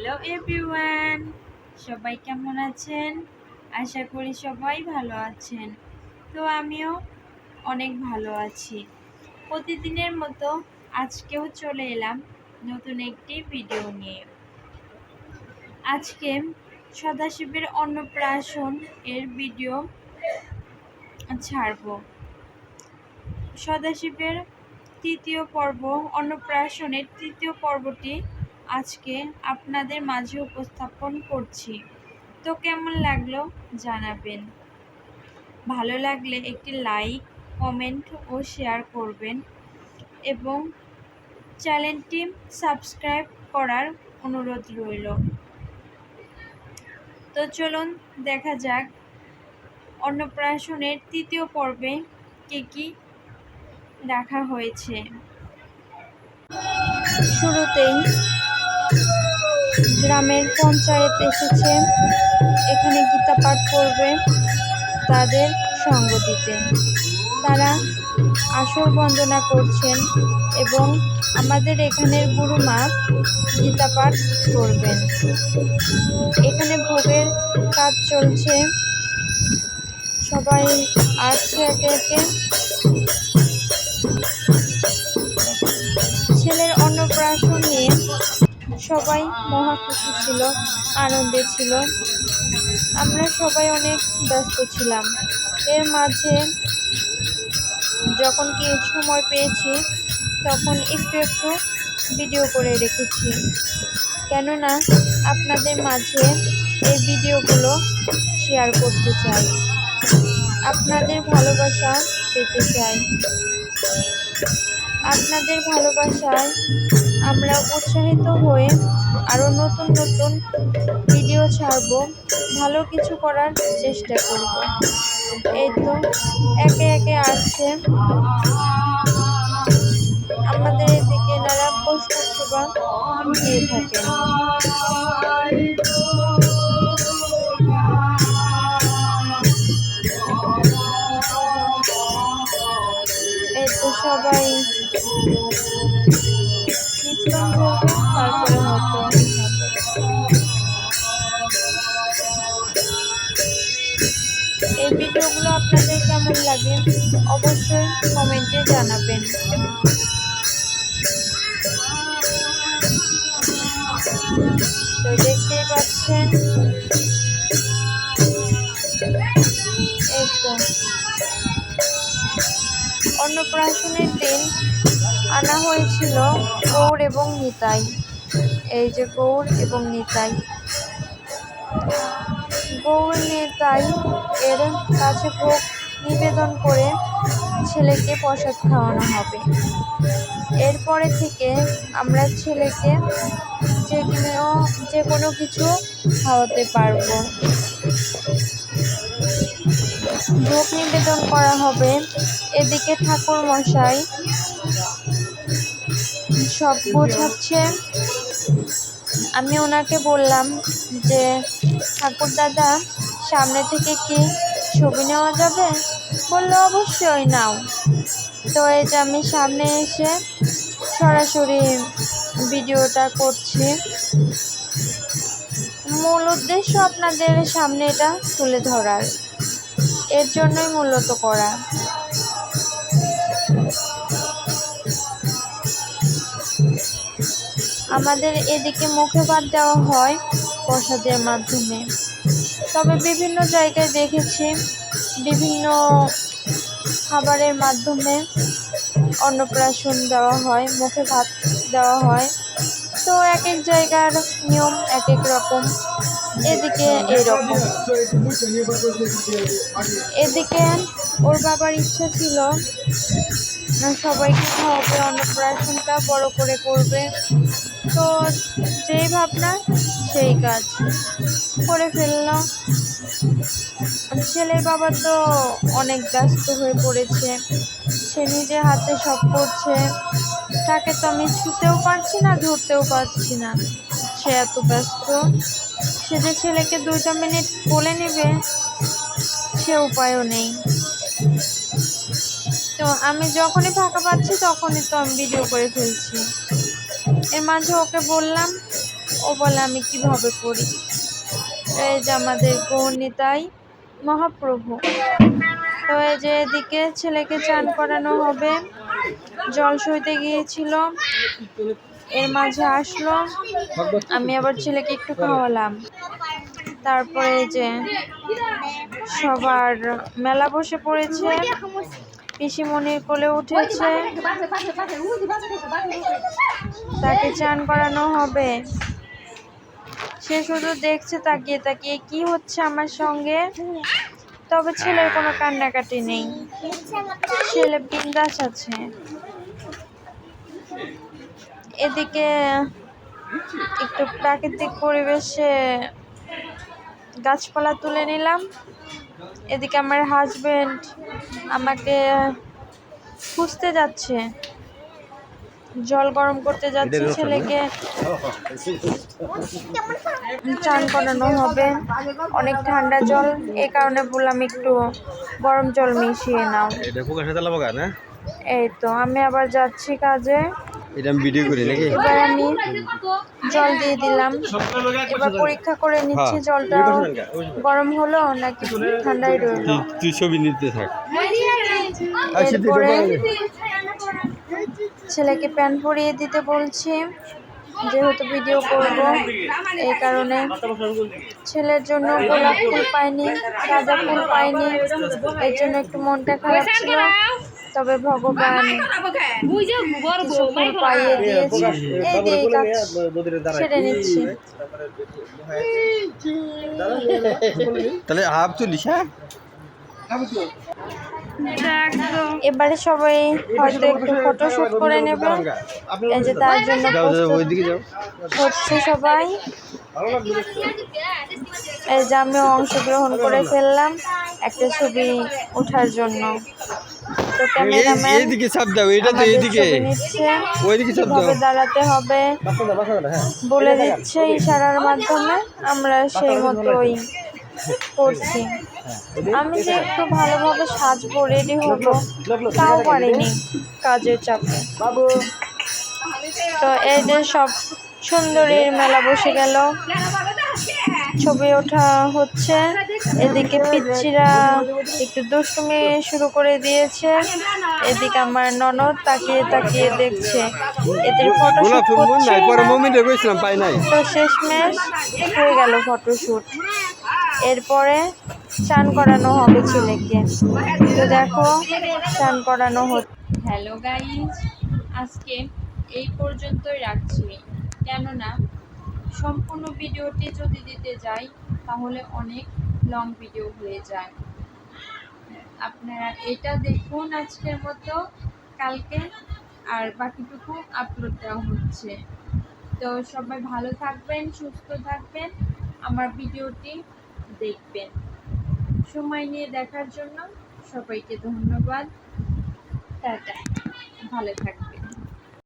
Hello everyone, সবাই কেমন আছেন? আশা করি সবাই ভালো আছেন। তো আমিও অনেক ভালো আছি। প্রতিদিনের মতো আজকেও চলে এলাম নতুন একটি ভিডিও নিয়ে। আজকে সদাশিবের অন্নপ্রাশন এর ভিডিও ছাড়ব। সদাশিবের তৃতীয় পর্ব, অন্নপ্রাশনের তৃতীয় পর্বটি আজকে আপনাদের মাঝে উপস্থাপন করছি। তো কেমন লাগল জানাবেন। ভালো লাগলে একটি লাইক, কমেন্ট ও শেয়ার করবেন এবং চ্যানেলটি সাবস্ক্রাইব করার অনুরোধ রইল। তো চলুন দেখা যাক অন্নপ্রাশনের তৃতীয় পর্বে কী কী রাখা হয়েছে। শুরুতেই গ্রামের পঞ্চায়েত এসেছে। এখানে গীতা পাঠ করবে তাদের সঙ্গ দিতে। তারা আসর বন্দনা করছেন এবং আমাদের এখানের গুরুমা গীতা পাঠ করবেন। এখানে ভোগের কাজ চলছে। সবাই আসছে একে একে। ছেলের অন্নপ্রাশন নিয়ে সবাই মহা খুশি ছিল, আনন্দে ছিল। আমরা সবাই অনেক ব্যস্ত ছিলাম। এর মাঝে যখন কি সময় পেয়েছি, তখন একটু একটু ভিডিও করে রেখেছি। কেননা, আপনাদের মাঝে এই ভিডিওগুলো শেয়ার করতে চাই। আপনাদের ভালোবাসা পেতে চাই। আপনাদের ভালোবাসায় আমরা উৎসাহিত হয়ে আরও নতুন নতুন ভিডিও ছাড়ব, ভালো কিছু করার চেষ্টা করব। এই তো, একে একে আসছে। আমাদের এদিকে যারা পোস্ট সেবা দিয়ে থাকেন। সবাই কীর্তন তারপরে হয়তো। এই ভিডিওগুলো আপনাদের কেমন লাগে অবশ্যই কমেন্টে জানাবেন তো দেখতেই পাচ্ছেন অন্নপ্রাশনের দিন আনা হয়েছিল গৌর এবং নিতাই। এই যে গৌর এবং নিতাই। গৌর, নিতাই এর কাছে ভোগ নিবেদন করে ছেলেকে প্রসাদ খাওয়ানো হবে। এরপরে থেকে আমরা ছেলেকে যে কোনো যে কোনো কিছু খাওয়াতে পারব। ভোগ নিবেদন করা হবে। এদিকে ঠাকুর মশাই সব বোঝাচ্ছে। আমি ওনাকে বললাম যে, ঠাকুর দাদা, সামনে থেকে কি ছবি নেওয়া যাবে? বলল, অবশ্যই নাও। তো এই যে আমি সামনে এসে সরাসরি ভিডিওটা করছি। মূল উদ্দেশ্য আপনাদের সামনে এটা তুলে ধরার। এর জন্যই মূলত করা। আমাদের এদিকে মুখে ভাত দেওয়া হয় প্রসাদের মাধ্যমে। তবে বিভিন্ন জায়গায় দেখেছি বিভিন্ন খাবারের মাধ্যমে অন্নপ্রাশন দেওয়া হয়, মুখে ভাত দেওয়া হয়। তো এক এক জায়গার নিয়ম, এক এক রকম। এদিকে এরকম এদিকে ওর বাবার ইচ্ছা ছিল সবাইকে খাওয়াবে, অন্নপ্রাশনটা বড় করে করবে। তো যেই ভাবনা, সেই কাজ করে ফেলল ছেলের বাবা তো অনেক ব্যস্ত হয়ে পড়েছে। সে নিজে হাতে সব করছে। তাকে তো আমি ছুতেও পারছি না, ধরতেও পারছি না। সে এত ব্যস্ত। সে যে ছেলেকে দুইটা মিনিট বলে নেবে, সে উপায়ও নেই। তো আমি যখনই ফাঁকা পাচ্ছি, তখনই তো আমি ভিডিও করে ফেলছি। এর মাঝে ওকে বললাম, ও বলে, আমি কীভাবে করি? এই যে আমাদের গৌরনীতাই মহাপ্রভু। তো এই যে এদিকে ছেলেকে চান করানো হবে। জল সইতে গিয়েছিল। এর মাঝে আসলো, আমি আবার ছেলেকে একটু খাওয়ালাম। তারপরে যে সবার মেলা বসে পড়েছে পিসিমণির কোলে উঠেছে, তাকে চান করানো হবে। সে শুধু দেখছে, তাকিয়ে তাকিয়ে, কি হচ্ছে আমার সঙ্গে? তবে ছেলের কোনো কান্নাকাটি নেই। ছেলে বিন্দাস আছে। এদিকে একটু প্রাকৃতিক পরিবেশে গাছপালা তুলে নিলাম। এদিকে আমার হাজবেন্ড আমাকে খুঁজতে যাচ্ছে। জল গরম করতে যাচ্ছে ছেলেকে। চান করানো হবে। অনেক ঠান্ডা জল। এই কারণে বললাম একটু গরম জল মিশিয়ে নাও। না এই তো আমি আবার যাচ্ছি কাজে। এটা আমি ভিডিও করি নাকি? এবার আমি জল দিয়ে দিলাম। এবার পরীক্ষা করে নিচ্ছি জলটা। গরম হলো নাকি ঠান্ডাই রইল তুই ছবি নিতে থাক। ছেলেকে প্যান্ট পরিয়ে দিতে বলছি যেহেতু ভিডিও করব এই কারণে। ছেলের জন্য গোলাপ ফুল পাইনি সাদা ফুল পাইনি এর জন্য একটু মনটা খারাপ ছিল। তবে ভগবান কিছু ফুল পাইয়ে দিয়েছে। এই দিয়ে কাজ সেরে নিচ্ছি। তাহলে হাফ হ্যাঁ? এবারে সবাই হয়তো একটু ফটোশুট করে নেবে। এই যে তার জন্য হচ্ছে সবাই। এই যে আমিও অংশগ্রহণ করে ফেললাম একটা ছবি ওঠার জন্য। তো ক্যামেরাম্যান এইদিকে চাপ দাও এটা তো এইদিকে ওইদিকে চাপ দাও। দাঁড়াতে হবে বলে দিচ্ছে ইশারার মাধ্যমে আমরা সেই মতোই করছি। আমি যে একটু ভালোভাবে সাজবো রেডি হব তাও পারিনি কাজের চাপে। তো এই যে সব সুন্দরীর মেলা বসে গেল। ছবি ওঠা হচ্ছে। এদিকে পিচ্ছিরা একটু দুষ্টুমি শুরু করে দিয়েছে। এদিকে আমার ননদ তাকিয়ে তাকিয়ে দেখছে। এদের ফটোশুট তো শেষমেশ হয়ে গেল ফটোশ্যুট এরপরে চান করানো হবে ছেলেকে। তো দেখো চান করানো হচ্ছে। হ্যালো গাইজ আজকে এই পর্যন্তই রাখছি। কেননা, সম্পূর্ণ ভিডিওটি যদি দিতে যাই, তাহলে অনেক লং ভিডিও হয়ে যায়। আপনারা এটা দেখুন আজকের মতো, কালকে আর বাকিটুকু আপলোড দেওয়া হচ্ছে। তো সবাই ভালো থাকবেন, সুস্থ থাকবেন, আমার ভিডিওটি দেখবেন। সময় নিয়ে দেখার জন্য সবাইকে ধন্যবাদ। টাটা, ভালো থাকবেন।